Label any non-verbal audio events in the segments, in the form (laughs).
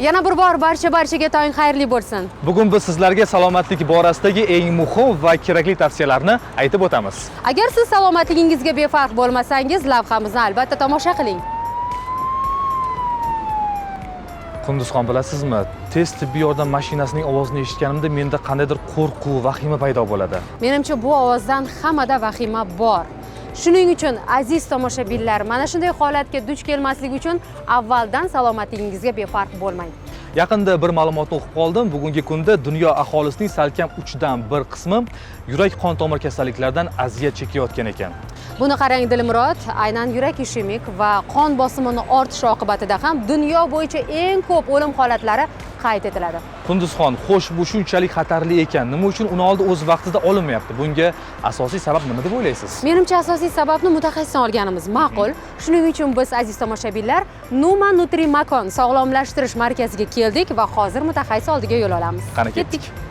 yana bir bor barcha barchaga tong xayrli bo'lsin Bugun biz sizlarga salomatlik borasidagi eng muhim va kerakli tavsiyalarni aytib o'tamiz. agar siz salomatligingizga befarq bo'lmasangiz lavhamizni albatta tomosha qiling Qunduzxon bilasizmi, tez tibbiy yordam mashinasining ovozini eshitganimda menda qandaydir qo'rquv, vahima paydo bo'ladi. menimcha bu ovozdan hammada vahima bor shuning uchun aziz tomoshabinlar mana shunday holatga duch kelmaslik uchun avvaldan salomatligingizga befarq bo'lmang Yaqinda bir ma'lumotni o'qib qoldim. Bugungi kunda dunyo aholisining salkam 3 dan 1 qismi yurak qon tomir kasalliklaridan aziyat chekayotgan ekan. buni qarang dilmurod aynan yurak ishemik va qon bosimini ortishi oqibatida ham dunyo bo'yicha eng ko'p o'lim holatlari qayd etiladi Qunduzxon, xo'sh bu shunchalik xatarli ekan, nima uchun uni oldi o'z vaqtida olinmayapti? Bunga asosiy sabab nima deb o'ylaysiz? menimcha asosiy sababni mutaxassisdan olganimiz ma'qul shuning uchun biz aziz tomoshabinlar numa nutrimakon sog'lomlashtirish markaziga keldik va hozir mutaxassis oldiga yo'l olamiz Qani ketdik.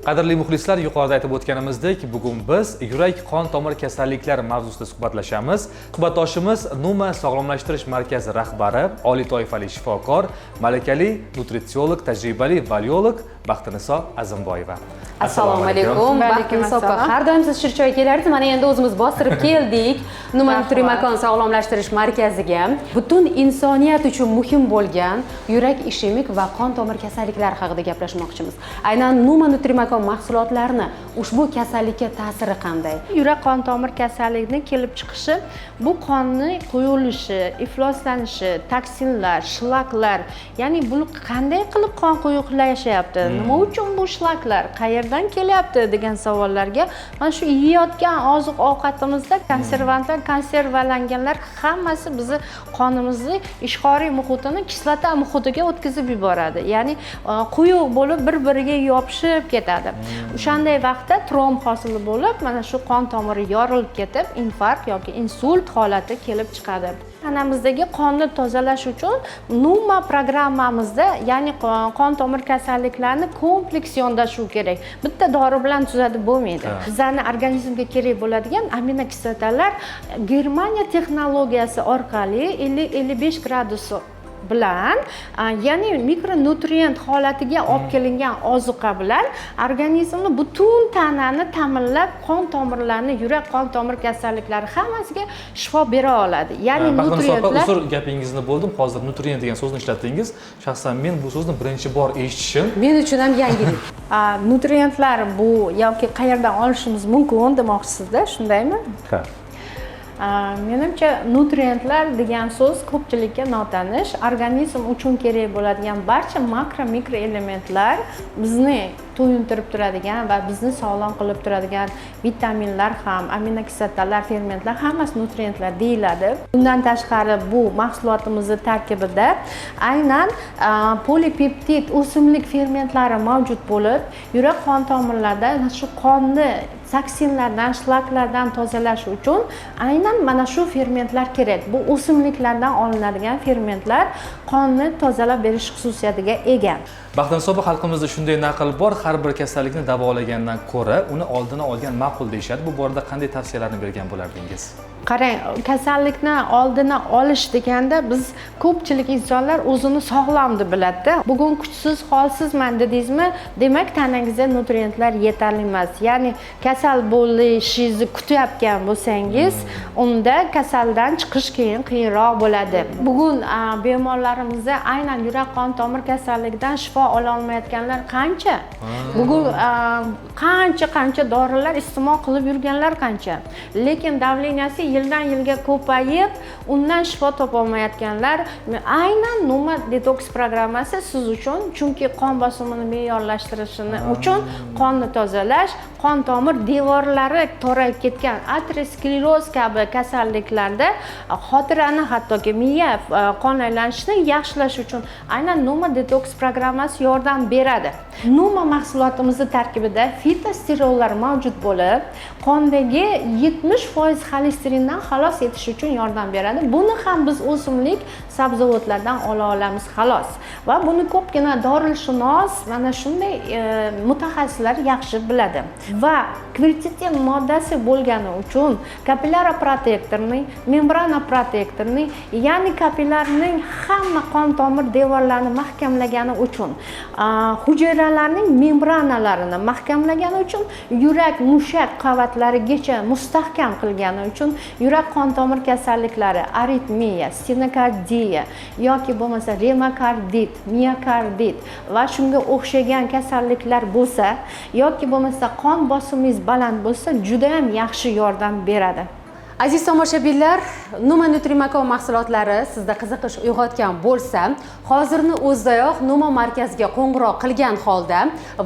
Qadrli muxlislar, yuqorida aytib o'tganimizdek, bugun biz yurak qon tomir kasalliklari mavzusida suhbatlashamiz. Suhbatdoshimiz Numa sog'lomlashtirish markazi rahbari, oliy toifali shifokor, malakali nutritsiolog, tajribali valiolog Baxtiniso Azimboyeva. assalomu alaykum Va alaykum baxtiniso opa assalom. har doim siz shirchoy kelardingiz mana endi o'zimiz bostirib (laughs) keldik numa nutrimakon sog'lomlashtirish markaziga butun insoniyat uchun muhim bo'lgan yurak ishemik va qon tomir kasalliklari haqida gaplashmoqchimiz aynan numa nutrimakon mahsulotlarini ushbu kasallikka ta'siri qanday? Yurak qon tomir kasalligining kelib chiqishi bu qonni quyilishi ifloslanishi toksinlar shlaklar ya'ni bu qanday qilib qon quyuqlashyapti nima uchun bu shlaklar? Qayerdan kelyapti degan savollarga mana shu yeyayotgan oziq ovqatimizda konservantlar konservalanganlar hammasi bizni qonimizni ishqoriy muhitini kislota muhitiga o'tkazib yuboradi. Ya'ni e, quyuq bo'lib bir biriga yopishib ketadi o'shanday vaqtda tromb hosil bo'lib mana shu qon tomiri yorilib ketib infarkt yoki insult holati kelib chiqadi. Tanamizdagi qonni tozalash uchun numa programmamizda ya'ni qon tomir kasalliklarini kompleks yondashuv kerak. Bitta dori bilan tuzatib bo'lmaydi. Bizani organizmga kerak bo'ladigan aminokislotalar germaniya texnologiyasi orqali 50-55 gradus bilan ya'ni mikronutrient holatiga olib kelingan ozuqa bilan organizmni butun tanani ta'minlab qon tomirlarini yurak qon tomir kasalliklari hammasiga shifo bera oladi ya'ni nutrientlar uzr gapingizni bo'ldim. Hozir nutrient degan so'zni ishlatdingiz. Shaxsan men bu so'zni birinchi bor eshitishim men uchun ham yangilik (laughs) nutrientlar bu yoki qayerdan olishimiz mumkin demoqchisizda shundaymi Ha. A, menimcha nutrientlar degan so'z ko'pchilikka notanish organizm uchun kerak bo'ladigan barcha makro mikro elementlar bizni to'yintirib turadigan va bizni sog'lom qilib turadigan vitaminlar ham aminokislotalar fermentlar hammasi nutrientlar deyiladi. Bundan tashqari bu mahsulotimizni tarkibida aynan a, polipeptid o'simlik fermentlari mavjud bo'lib yurak qon tomirlarida shu qonni toksinlardan shlaklardan tozalash uchun aynan mana shu fermentlar kerak. Bu o'simliklardan olinadigan fermentlar qonni tozalab berish xususiyatiga ega. Baxtiniso opa, xalqimizda shunday naql bor, har bir kasallikni davolagandan ko'ra uni oldini olgan ma'qul deyishadi. Bu borada qanday tavsiyalarni bergan bo'lardingiz? qarang kasallikni oldini olish deganda biz ko'pchilik insonlar o'zini sog'lom deb biladida. Bugun kuchsiz holsizman dedingizmi? Demak tanangizda nutrientlar yetarli emas. Ya'ni kasal bo'lishingizni kutayotgan bo'lsangiz unda kasaldan chiqish keyin qiyinroq bo'ladi. Bugun bemorlarimizda aynan yurak qon tomir kasalligidan shifo ola olmayotganlar qancha? Bugun qancha qancha dorilar iste'mol qilib yurganlar qancha? Lekin davleniyasi yildan yilga ko'payib undan shifo topolmayotganlar aynan numa detoks programmasi siz uchun chunki qon bosimini me'yorlashtirishini uchun qonni tozalash qon tomir devorlari torayib ketgan ateroskleroz kabi kasalliklarda xotirani hattoki miya e, qon aylanishini yaxshilash uchun aynan numa detoks programmasi yordam beradi. Numa mahsulotimizni tarkibida fitosterollar mavjud bo'lib qondagi 70% xolesterindan xalos etish uchun yordam beradi. Buni ham biz o'simlik sabzavotlardan ola olamiz xolos va buni ko'pgina dorilshunos mana shunday e, mutaxassislar yaxshi biladi. Va kvertitin moddasi bo'lgani uchun kapillyara protektorning membrana protektorning ya'ni kapillarning hamma qon tomir devorlarini mahkamlagani uchun hujayralarning membranalarini mahkamlagani uchun yurak mushak qavatlarigacha mustahkam qilgani uchun yurak qon tomir kasalliklari aritmiya stenokardiya yoki bo'lmasa remakardit miokardit va shunga o'xshagan kasalliklar bo'lsa yoki bo'lmasa qon bosimingiz baland bo'lsa juda ham yaxshi yordam beradi. Aziz tomoshabinlar numa nutrimako mahsulotlari sizda qiziqish uyg'otgan bo'lsa hozirni o'zidayoq numa markaziga qo'ng'iroq qilgan holda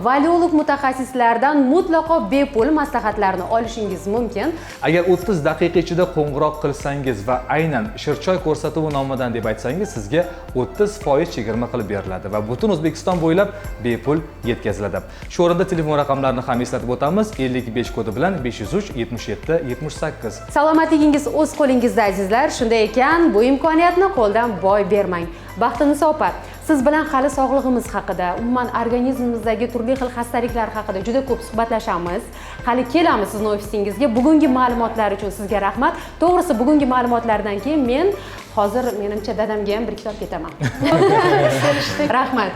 valiolog mutaxassislardan mutlaqo bepul maslahatlarni olishingiz mumkin. Agar 30 daqiqa ichida qo'ng'iroq qilsangiz va aynan shirchoy ko'rsatuvi nomidan deb aytsangiz sizga 30 foiz chegirma qilib beriladi va butun o'zbekiston bo'ylab bepul yetkaziladi. Shu o'rinda telefon raqamlarini ham eslatib o'tamiz. 55 kodi bilan 503 77 78 salomatligingiz o'z qo'lingizda azizlar. Shunday ekan bu imkoniyatni qo'ldan boy bermang. Baxtiniso opa siz bilan hali sog'lig'imiz haqida umuman organizmimizdagi turli xil xastaliklar haqida juda ko'p suhbatlashamiz. Hali kelamiz sizni ofisingizga. Bugungi ma'lumotlar uchun sizga rahmat. To'g'risi bugungi ma'lumotlardan keyin men hozir menimcha dadamga ham bir kitob ketaman. (laughs) Rahmat